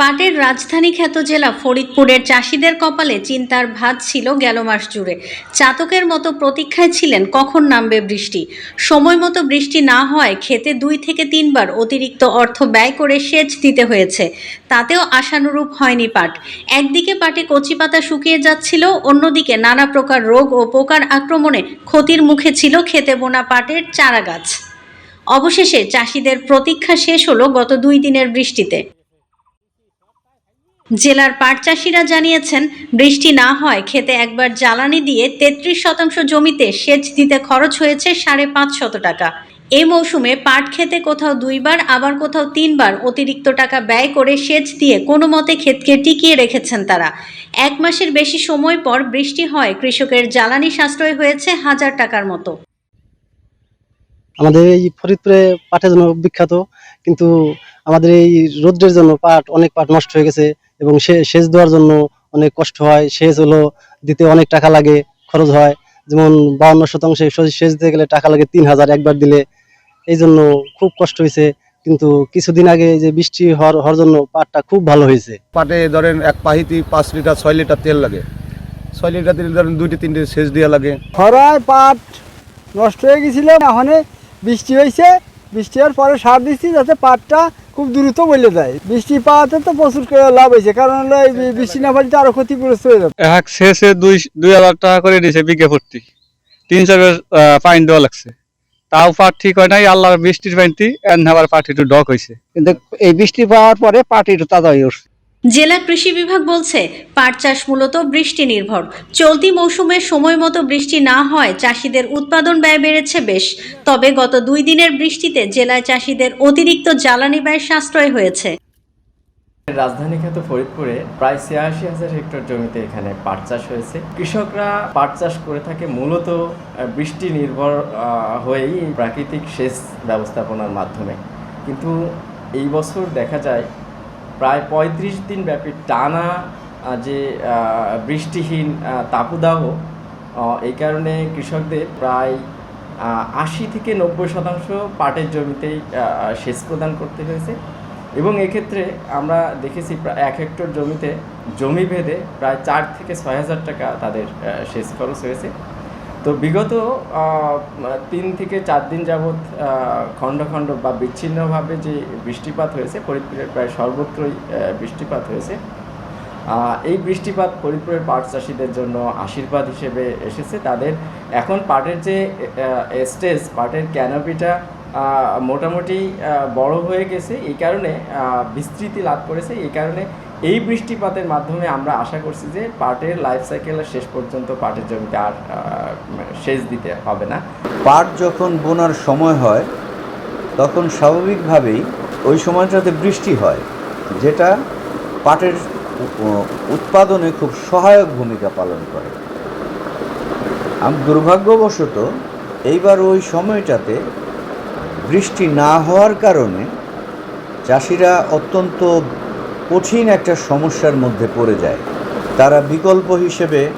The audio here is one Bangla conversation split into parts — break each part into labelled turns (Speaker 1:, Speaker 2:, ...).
Speaker 1: পাটের রাজধানী খ্যাত জেলা ফরিদপুরের চাষিদের কপালে চিন্তার ভাত ছিল গেল মাস জুড়ে। চাতকের মতো প্রতীক্ষায় ছিলেন কখন নামবে বৃষ্টি। সময় মতো বৃষ্টি না হয় খেতে দুই থেকে তিনবার অতিরিক্ত অর্থ ব্যয় করে সেচ দিতে হয়েছে। তাতেও আশানুরূপ হয়নি পাট। একদিকে পাটে কচি পাতা শুকিয়ে যাচ্ছিল, অন্যদিকে নানা প্রকার রোগ ও পোকার আক্রমণে ক্ষতির মুখে ছিল খেতে বোনা পাটের চারা গাছ অবশেষে চাষিদের প্রতীক্ষা শেষ হলো গত দুই দিনের বৃষ্টিতে। জেলার পাট চাষিরা জানিয়েছেন, বৃষ্টি না হয় খেতে একবার জ্বালানি দিয়ে তেত্রিশ শতাংশ জমিতে সেচ দিতে খরচ হয়েছে সাড়ে পাঁচ শত টাকা। এ মৌসুমে পাট খেতে কোথাও দুইবার, আবার কোথাও তিনবার অতিরিক্ত টাকা ব্যয় করে সেচ দিয়ে কোনো মতে ক্ষেতকে টিকিয়ে রেখেছেন তারা। এক মাসের বেশি সময় পর বৃষ্টি হয়, কৃষকের জ্বালানি সাশ্রয় হয়েছে হাজার টাকার মতো।
Speaker 2: আমাদের এই ফরিদপুরে পাটের জন্য বিখ্যাত, কিন্তু আমাদের এই রৌদ্রের জন্য পাট, অনেক পাট নষ্ট হয়ে গেছে। এবং সে- সেচ দেওয়ার জন্য অনেক কষ্ট হয়। সেচ হলো দিতে অনেক টাকা লাগে খরচ হয়। যেমন বাউন্ন শতাংশে সেচ দিতে গেলে টাকা লাগে তিন হাজার একবার দিলে। এই জন্য খুব কষ্ট হয়েছে। কিন্তু কিছুদিন আগে যে বৃষ্টি হওয়ার হওয়ার জন্য পাটটা খুব ভালো হয়েছে।
Speaker 3: পাটে ধরেন এক পাহিতি পাঁচ লিটার ছয় লিটার তেল লাগে। ছয় লিটার তেল ধরেন দুইটি তিনটে সেচ দেওয়া লাগে।
Speaker 4: খরায় পাট নষ্ট হয়ে গেছিল এখন বৃষ্টি হয়েছে। বৃষ্টি হওয়ার পরে সার দিচ্ছি যাতে পাটটা খুব দ্রুত বলে দেয়। বৃষ্টি পাওয়াতে তো প্রচুর লাভ হয়েছে কারণ হলো এই বৃষ্টি না পাইলে তো আরও ক্ষতিগ্রস্ত হয়ে যাবে।
Speaker 5: এক শেষে দুই দুই হাজার টাকা করে দিয়েছে বিঘে ভর্তি। তিন চার পাইন দেওয়া লাগছে। তাও পাট ঠিক হয় নাই আল্লাহর বৃষ্টির পাইনটি এন আবার পাট একটু ডক হয়েছে
Speaker 6: কিন্তু এই বৃষ্টি পাওয়ার পরে পাটি একটু তাজা হয়ে উঠছে।
Speaker 1: জেলা কৃষি বিভাগ বলছে, পাট চাষ মূলত বৃষ্টি নির্ভর চলতি মৌসুমে সময় মতো বৃষ্টি না হয়, চাষিদের উৎপাদন ব্যয় বেড়েছে বেশ। তবে গত দুই দিনের বৃষ্টিতে জেলায় চাষিদের অতিরিক্ত জ্বালানি ব্যয় সাশ্রয় হয়েছে।
Speaker 7: রাজধানী খ্যাত ফরিদপুরে প্রায় ছিয়াশি হাজার হেক্টর জমিতে এখানে পাট চাষ হয়েছে। কৃষকরা পাট চাষ করে থাকে মূলত বৃষ্টি নির্ভর হয়েই প্রাকৃতিক সেচ ব্যবস্থাপনার মাধ্যমে। কিন্তু এই বছর দেখা যায় প্রায় পঁয়ত্রিশ দিন ব্যাপী টানা যে বৃষ্টিহীন তাপদাহ এই কারণে কৃষকদের প্রায় আশি থেকে নব্বই শতাংশ পাটের জমিতেই সেচ প্রদান করতে হয়েছে। এবং এক্ষেত্রে আমরা দেখেছি প্রায় এক হেক্টর জমিতে জমি ভেদে প্রায় চার থেকে ছয় হাজার টাকা তাদের সেচ খরচ হয়েছে। তো বিগত তিন থেকে চার দিন যাবৎ খণ্ড খণ্ড বা বিচ্ছিন্নভাবে যে বৃষ্টিপাত হয়েছে, ফরিদপুরের প্রায় সর্বত্রই বৃষ্টিপাত হয়েছে। এই বৃষ্টিপাত ফরিদপুরের পাট চাষিদের জন্য আশীর্বাদ হিসেবে এসেছে। তাদের এখন পাটের যে স্টেজ পাটের ক্যানোপিটা মোটামুটি বড় হয়ে গেছে। এই কারণে বিস্তৃতি লাভ করেছে। এই কারণে এই বৃষ্টিপাতের মাধ্যমে আমরা আশা করছি যে পাটের লাইফ সাইকেলের শেষ পর্যন্ত পাটের জমিতে আর আহ, সেচ দিতে হবে না।
Speaker 8: পাট যখন বোনার সময় হয় তখন স্বাভাবিকভাবেই ওই সময়টাতে বৃষ্টি হয় যেটা পাটের উৎপাদনে খুব সহায়ক ভূমিকা পালন করে। আম দুর্ভাগ্যবশত এইবার ওই সময়টাতে বৃষ্টি না হওয়ার কারণে চাষিরা অত্যন্ত কঠিন একটা সমস্যার মধ্যে পড়ে যায়। তারা বিকল্প হিসেবে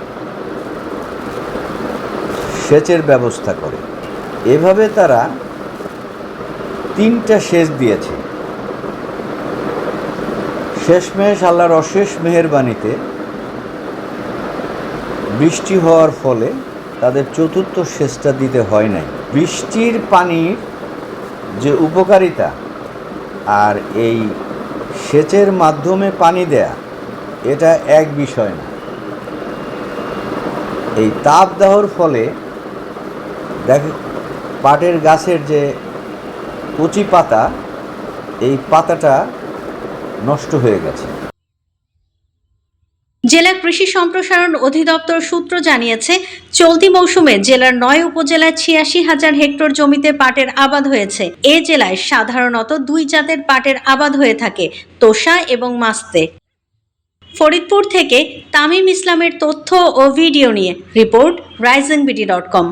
Speaker 8: সেচের ব্যবস্থা করে। এভাবে তারা তিনটা সেচ দিয়েছে। শেষমেশ, আল্লাহর অশেষ মেহেরবানিতে বৃষ্টি হওয়ার ফলে তাদের চতুর্থ সেচটা দিতে হয় নাই। বৃষ্টির পানির যে উপকারিতা আর এই সেচের মাধ্যমে পানি দেয়া, এটা এক বিষয় না। এই তাপদাহর ফলে দেখ, পাটের গাছের যে কচি পাতা, এই পাতাটা নষ্ট হয়ে গেছে।
Speaker 1: জেলা কৃষি সম্প্রসারণ অধিদপ্তর সূত্র জানিয়েছে, চলতি মৌসুমে জেলার নয় উপজেলায় ছিয়াশি হাজার হেক্টর জমিতে পাটের আবাদ হয়েছে। এ জেলায় সাধারণত দুই জাতের পাটের আবাদ হয়ে থাকে, তোষা এবং মাস্তে। ফরিদপুর থেকে তামিম ইসলামের তথ্য ও ভিডিও নিয়ে report Rising BD dot com.